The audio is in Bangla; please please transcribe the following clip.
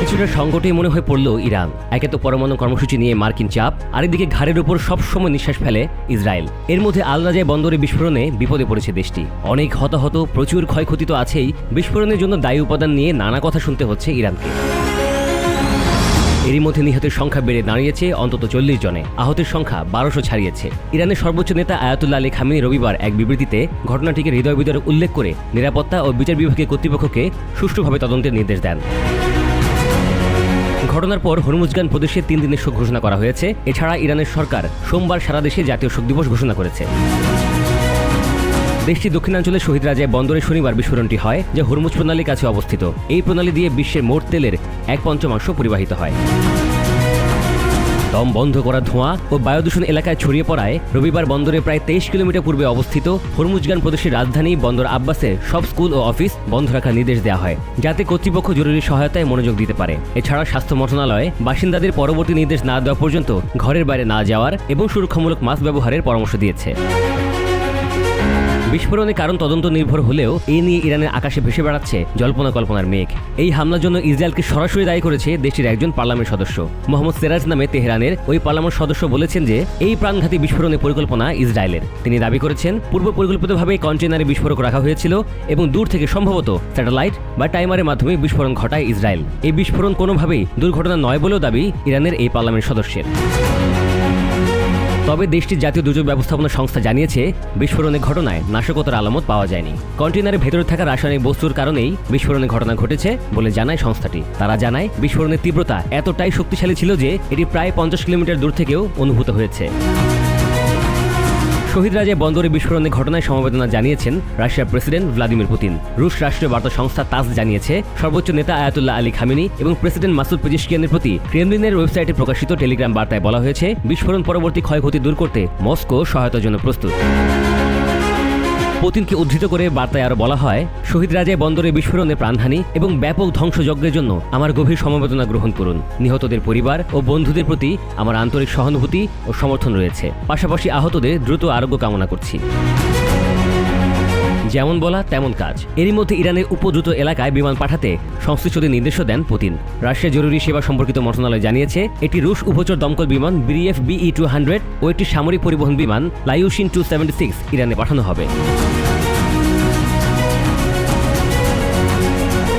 কিছুটা সংকটেই মনে হয়ে পড়ল ইরান। একে তো পরমাণু কর্মসূচি নিয়ে মার্কিন চাপ আরেকদিকে ঘাড়ের উপর সবসময় নিঃশ্বাস ফেলে ইসরায়েল। এর মধ্যে আলরাজায় বন্দরে বিস্ফোরণে বিপদে পড়েছে দেশটি। অনেক হতাহত, প্রচুর ক্ষয়ক্ষতি তো আছেই, বিস্ফোরণের জন্য দায়ী উপাদান নিয়ে নানা কথা শুনতে হচ্ছে ইরানকে। এরই মধ্যে নিহতের সংখ্যা বেড়ে দাঁড়িয়েছে অন্তত চল্লিশ জনে। আহতের সংখ্যা বারোশো ছাড়িয়েছে। ইরানের সর্বোচ্চ নেতা আয়াতুল্লাহ আলী খামিনি রবিবার এক বিবৃতিতে ঘটনাটিকে হৃদয় বিদারক উল্লেখ করে নিরাপত্তা ও বিচার বিভাগের কর্তৃপক্ষকে সুষ্ঠুভাবে তদন্তের নির্দেশ দেন। ঘটনার পর হরমুজগান প্রদেশে তিন দিনের শোক ঘোষণা করা হয়েছে। এছাড়া ইরানের সরকার সোমবার সারা দেশে জাতীয় শোক দিবস ঘোষণা করেছে। দেশটি দক্ষিণাঞ্চলের শহীদ রাজায় বন্দরে শনিবার বিস্ফোরণটি হয়, যা হরমুজ প্রণালীর কাছে অবস্থিত। এই প্রণালী দিয়ে বিশ্বের মোট তেলের এক পঞ্চমাংশ পরিবাহিত হয়। দম বন্ধ করা ধোঁয়া ও বায়ুদূষণ এলাকায় ছড়িয়ে পড়ায় রবিবার বন্দরে প্রায় তেইশ কিলোমিটার পূর্বে অবস্থিত হরমুজগান প্রদেশের রাজধানী বন্দর আব্বাসে সব স্কুল ও অফিস বন্ধ রাখার নির্দেশ দেওয়া হয়, যাতে কর্তৃপক্ষ জরুরি সহায়তায় মনোযোগ দিতে পারে। এছাড়া স্বাস্থ্য মন্ত্রণালয় বাসিন্দাদের পরবর্তী নির্দেশ না দেওয়া পর্যন্ত ঘরের বাইরে না যাওয়ার এবং সুরক্ষামূলক মাস্ক ব্যবহারের পরামর্শ দিয়েছে। বিস্ফোরণের কারণ তদন্ত নির্ভর হলেও এ নিয়ে ইরানের আকাশে ভেসে বেড়াচ্ছে জল্পনা কল্পনার মেঘ। এই হামলার জন্য ইসরায়েলকে সরাসরি দায়ী করেছে দেশটির একজন পার্লামেন্ট সদস্য। মোহাম্মদ সেরাজ নামে তেহরানের ওই পার্লামেন্ট সদস্য বলেছেন যে, এই প্রাণঘাতী বিস্ফোরণের পরিকল্পনা ইসরায়েলের। তিনি দাবি করেছেন, পূর্ব পরিকল্পিতভাবে কন্টেনারে বিস্ফোরক রাখা হয়েছিল এবং দূর থেকে সম্ভবত স্যাটেলাইট বা টাইমারের মাধ্যমে বিস্ফোরণ ঘটায় ইসরায়েল। এই বিস্ফোরণ কোনোভাবেই দুর্ঘটনা নয় বলেও দাবি ইরানের এই পার্লামেন্ট সদস্যের। তবে দেশটির জাতীয় দুর্যোগ ব্যবস্থাপনা সংস্থা জানিয়েছে, বিস্ফোরণের ঘটনায় নাশকতার আলামত পাওয়া যায়নি। কন্টেনারের ভেতরে থাকা রাসায়নিক বস্তুর কারণেই বিস্ফোরণের ঘটনা ঘটেছে বলে জানায় সংস্থাটি। তারা জানায়, বিস্ফোরণের তীব্রতা এতটাই শক্তিশালী ছিল যে এটি প্রায় পঞ্চাশ কিলোমিটার দূর থেকেও অনুভূত হয়েছে। শহীদ রাজে বন্দরে বিস্ফোরণের ঘটনায় সমবেদনা জানিয়েছেন রাশিয়ার প্রেসিডেন্ট ভ্লাদিমির পুতিন। রুশ রাষ্ট্রীয় বার্তা সংস্থা তাস জানিয়েছে, সর্বোচ্চ নেতা আয়াতুল্লাহ আলী খামিনি এবং প্রেসিডেন্ট মাসুদ পেজিশকিয়ানের প্রতি ক্রেমলিনের ওয়েবসাইটে প্রকাশিত টেলিগ্রাম বার্তায় বলা হয়েছে, বিস্ফোরণ পরবর্তী ক্ষয়ক্ষতি দূর করতে মস্কো সহায়তার জন্য প্রস্তুত। পুতিনকে উদ্ধৃত করে বার্তায় আরও বলা হয়, শহীদ রাজায় বন্দরে বিস্ফোরণে প্রাণহানি এবং ব্যাপক ধ্বংসযজ্ঞের জন্য আমার গভীর সমবেদনা গ্রহণ করুন। নিহতদের পরিবার ও বন্ধুদের প্রতি আমার আন্তরিক সহানুভূতি ও সমর্থন রয়েছে। পাশাপাশি আহতদের দ্রুত আরোগ্য কামনা করছি। যেমন বলা, তেমন কাজ। এরই মধ্যে ইরানের উপদ্রুত এলাকায় বিমান পাঠাতে সংশ্লিষ্টদের নির্দেশও দেন পুতিন। রাশিয়া জরুরি সেবা সম্পর্কিত মন্ত্রণালয় জানিয়েছে, এটি রুশ উপচর দমকল বিমান বিএফ বিই টু হান্ড্রেড ও একটি সামরিক পরিবহন বিমান লাইউশিন টু সেভেন্টি সিক্স ইরানে পাঠানো হবে।